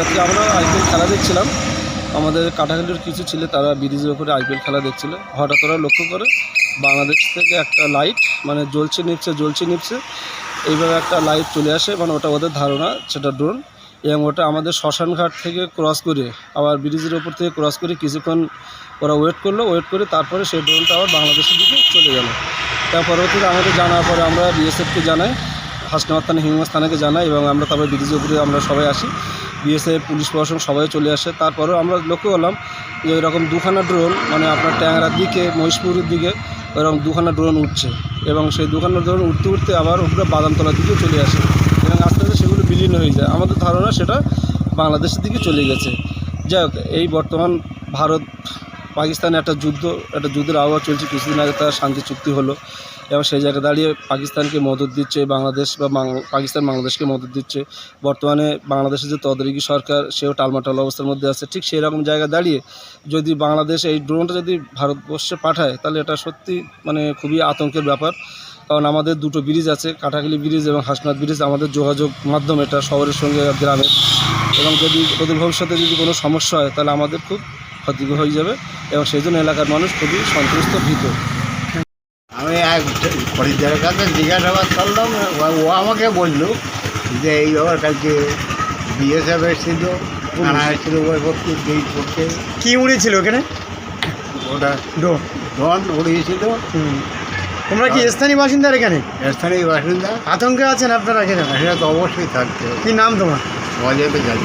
রাত্রে আমরা আইপিএল খেলা দেখছিলাম। আমাদের কাটাখালির কিছু ছেলে, তারা ব্রিজের ওপরে আইপিএল খেলা দেখছিল। হঠাৎ ওরা লক্ষ্য করে বাংলাদেশ থেকে একটা লাইট মানে জ্বলছে নিচ্ছে জ্বলছে নিচ্ছে এইভাবে একটা লাইট চলে আসে মানে ওটা ওদের ধারণা, সেটা ড্রোন এবং ওটা আমাদের শ্মশানঘাট থেকে ক্রস করে, আবার ব্রিজের ওপর থেকে ক্রস করে কিছুক্ষণ ওরা ওয়েট করল ওয়েট করে তারপরে সেই ড্রোনটা আবার বাংলাদেশের দিকে চলে গেল। তার পরবর্তীতে আমাদের জানার পরে আমরা বিএসএফকে জানাই হাসনাবাদ থানা হিমমাস থানাকে জানাই এবং আমরা তারপরে ব্রিজের উপরে আমরা সবাই আসি। বিএসএফ, পুলিশ প্রশাসন সবাই চলে আসে। তারপরেও আমরা লক্ষ্য করলাম যে এরকম দুখানা ড্রোন মানে আপনার ট্যাংরার দিকে মহিষপুরের দিকে এরকম দুখানা ড্রোন উঠছে এবং সেই দুখানা ড্রোন উঠতে উঠতে আবার উপরে বাদামতলার দিকে চলে আসে এবং আস্তে আস্তে সেগুলো বিলীন হয়ে যায়। আমাদের ধারণা সেটা বাংলাদেশের দিকে চলে গেছে। যাই এই বর্তমান ভারত পাকিস্তানে একটা যুদ্ধ, একটা যুদ্ধের আবহাওয়া চলছে, কিছুদিন আগে তার শান্তি চুক্তি হলো। এবং সেই জায়গায় দাঁড়িয়ে পাকিস্তানকে মদত দিচ্ছে বাংলাদেশ বা পাকিস্তান বাংলাদেশকে মদত দিচ্ছে। বর্তমানে বাংলাদেশের যে তদারকি সরকার, সেও টালমাটাল অবস্থার মধ্যে আছে। ঠিক সেই রকম জায়গায় দাঁড়িয়ে যদি বাংলাদেশ এই ড্রোনটা যদি ভারতবর্ষে পাঠায়, তাহলে এটা সত্যি মানে খুবই আতঙ্কের ব্যাপার। কারণ আমাদের দুটো ব্রিজ আছে, কাটাখালি ব্রিজ এবং হাসনাথ ব্রিজ। আমাদের যোগাযোগ মাধ্যম এটা শহরের সঙ্গে গ্রামের এবং যদি ওদের ভবিষ্যতে যদি কোনো সমস্যা হয়, তাহলে আমাদের খুব ক্ষতি হয়ে যাবে এবং সেই জন্য এলাকার মানুষ খুবই সন্ত্রস্ত ভীত। আমি এক খরিদ্দারের কাছে জিজ্ঞাসাবাদ করলাম ও- ও আমাকে বলল যে এই ব্যাপার কালকে বিএসএফ এসেছিল থানা এসেছিল ওই করতে যেই করতে কি উড়েছিল ওখানে? ওটা ডন উড়িয়েছিল। তোমরা কি স্থানীয় বাসিন্দার এখানে? স্থানীয় বাসিন্দা। আতঙ্কে আছেন আপনারা এখানে? সেটা তো অবশ্যই থাকতে হবে। কি নাম তোমার? অজয়তে জানি